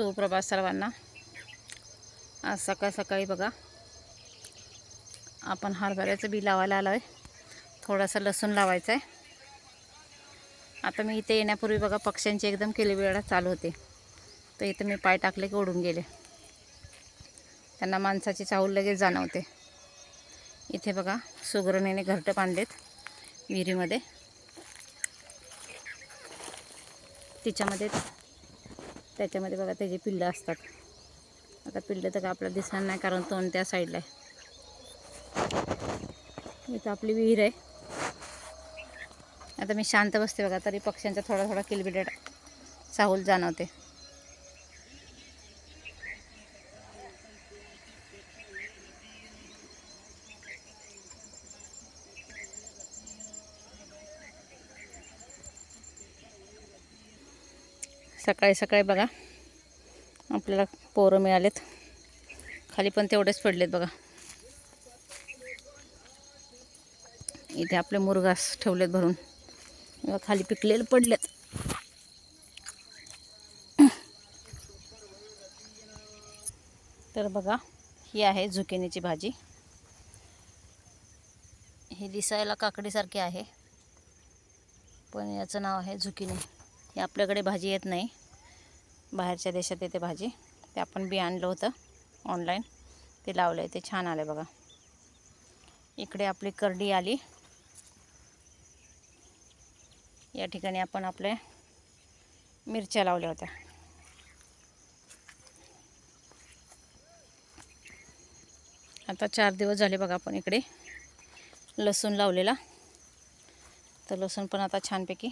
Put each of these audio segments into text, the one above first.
सुप्रभात सर्वांना. आज सकाळ सकाळी बघा. आपण हरभऱ्याचं बी लावायला आलो आहे थोडासा लसूण लावायचा आहे आता मी इथे येण्यापूर्वी बघा पक्ष्यांची एकदम किलबिलाट चालू होते. तर इथं मी पाय टाकले की ओढून गेले. त्यांना माणसाची चाहूल लगेच जाणवते. इथे बघा सुगरणीने घरटं बांधलेत विहिरीमध्ये. तिच्यामध्ये त्याच्यामध्ये बघा त्याची पिल्लं असतात. आता पिल्लं तर आपल्याला दिसणार नाही कारण तोंड त्या साईडला आहे. इथं आपली विहीर आहे. आता मी शांत बसते बघा तरी पक्ष्यांचा थोडा थोडा किलबिलेट साहूल जाणवते. सकाळी सकाळी बघा. आपल्याला पोरं मिळालेत. खाली पण तेवढेच पडलेत बघा. इथे आपले मुरगास ठेवलेत भरून. खाली पिकलेले पडलेत. तर बघा ही आहे झुकिनीची भाजी. ही दिसायला काकडीसारखी आहे. पण याचं नाव आहे झुकिनी. ही आपल्याकडे भाजी येत नाही. बाहेरच्या देशात येते भाजी. ते आपण बी आणलं होतं ऑनलाईन ते लावलं आहे ते छान आलं बघा. इकडे आपली करडी आली. या ठिकाणी आपण आपल्या मिरच्या लावल्या होत्या. आता चार दिवस झाले बघा आपण इकडे लसूण लावलेला. तर लसूण पण आता छानपैकी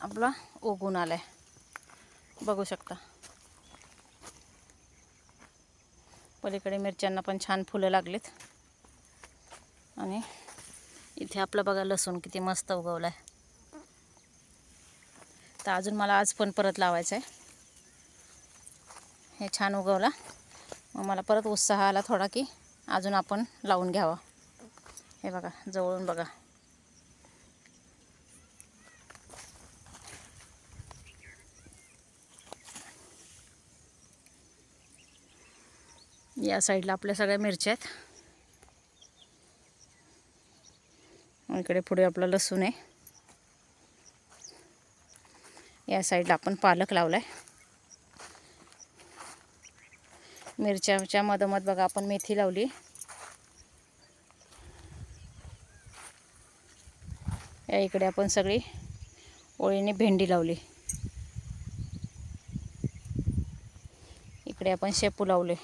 आपला उगून आला आहे बघू शकता. पलीकडे मिरच्यांना पण छान फुलं लागलीत. आणि इथे आपलं बघा लसूण किती मस्त उगवलं आहे तर अजून मला आज पण परत लावायचं आहे हे छान उगवला. मग मला परत उत्साह आला थोडा की अजून आपण लावून घ्यावं. हे बघा जवळून बघा. या साईडला आपल्या सगळ्या मिरच्या आहेत. इकडे पुढे आपला लसूण आहे. या साईडला आपण पालक लावला आहे मिरच्याच्या मधोमध बघा आपण मेथी लावली. या इकडे आपण सगळी ओळीने भेंडी लावली. इकडे आपण शेपू लावले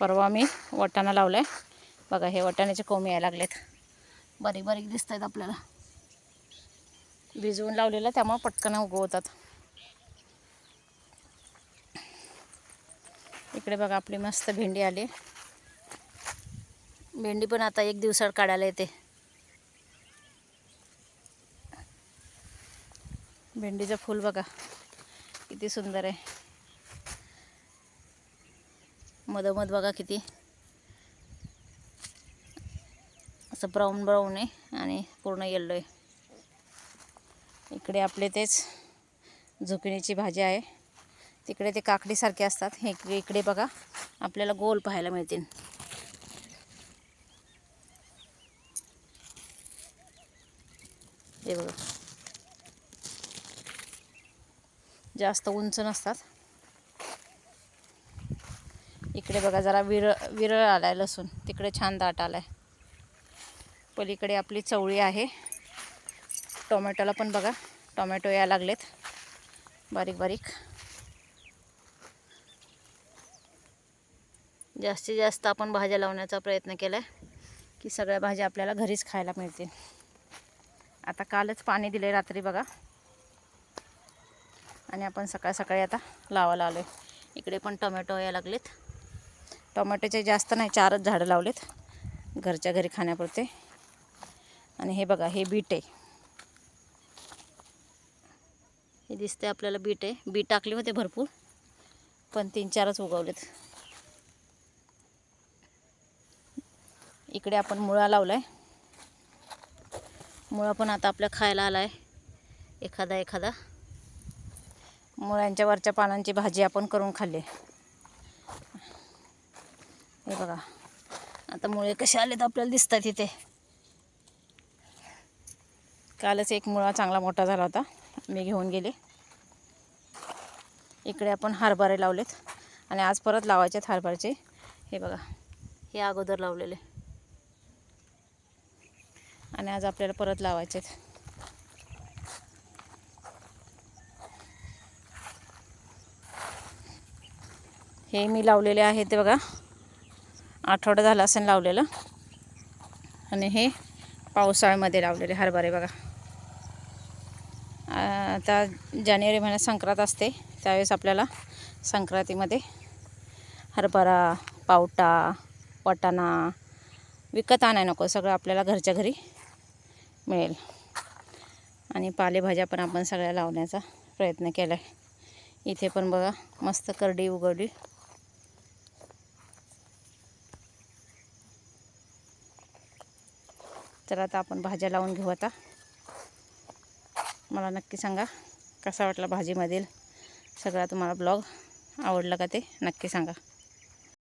परवा मी वाटाणा लावला आहे बघा हे वाटाण्याचे कोंब यायला लागलेत. बारीक बारीक दिसत आहेत आपल्याला. भिजवून लावलेलं त्यामुळं पटकन उगवतात. इकडे बघा आपली मस्त भेंडी आली. भेंडी पण आता एक दिवसात काढायला येते. भेंडीचं फूल बघा किती सुंदर आहे. मधोमध बघा किती. असं ब्राऊन ब्राऊन आहे आणि पूर्ण येल्लो आहे. इकडे आपले तेच झुकिणीची भाजी आहे. तिकडे ते काकडीसारखे असतात. हे इकडे इकडे बघा आपल्याला गोल पाहायला मिळतील. हे बघा. जास्त उंच नसतात. इकडे बघा जरा विरळ विरळ आलाय लसूण. तिकडे छान दाट आलाय. पलीकडे आपली चवळी आहे. टोमॅटोला पण बघा. टोमॅटो या लागलेत. बारीक बारीक. जास्तीत जास्त आपण भाज्या लावण्याचा प्रयत्न केला आहे की सगळ्या भाज्या आपल्याला घरीच खायला मिळतील. आता कालच पाणी दिले रात्री बघा. आणि आपण सकाळ सकाळी आता लावायला आलो आहे इकडे पण टोमॅटो या लागलेत. टोमॅटोचे जास्त नाही चारच झाडं लावलेत घरच्या घरी खाण्यापुरते. आणि हे बघा हे बीट आहे. हे दिसते आपल्याला बीट आहे. बीट टाकले होते भरपूर पण तीन चारच उगवलेत. इकडे आपण मुळा लावला आहे मुळा पण आता आपल्या खायला आला आहे एखादा एखादा. मुळ्यांच्या वरच्या पानांची भाजी आपण करून खाल्ली. हे बघा. आता मुळे कसे आलेत आपल्याला दिसतात इथे. कालच एक मुळा चांगला मोठा झाला होता. मी घेऊन गेले. इकडे आपण हरभरे लावलेत. आणि आज परत लावायचे आहेत हरभऱ्याचे. हे बघा. हे अगोदर लावलेले. आणि आज आपल्याला परत लावायचे आहेत. हे मी लावलेले आहे ते बघा. आठवडा झाला असेल लावलेलं. आणि हे पावसाळ्यामध्ये लावलेले हरभरे बघा. आता जानेवारी महिन्यात संक्रांत असते त्यावेळेस आपल्याला संक्रांतीमध्ये हरभरा पावटा वाटाणा विकत आणाय नको सगळं आपल्याला घरच्या घरी मिळेल. आणि पालेभाज्या पण आपण सगळ्या लावण्याचा प्रयत्न केला आहे इथे पण बघा मस्त करडी उगवली. तर आता आपण भाज्या लावून घेऊ आता. मला नक्की सांगा कसा वाटला भाजीमधील सगळा तुम्हाला ब्लॉग? आवडला का ते? नक्की सांगा.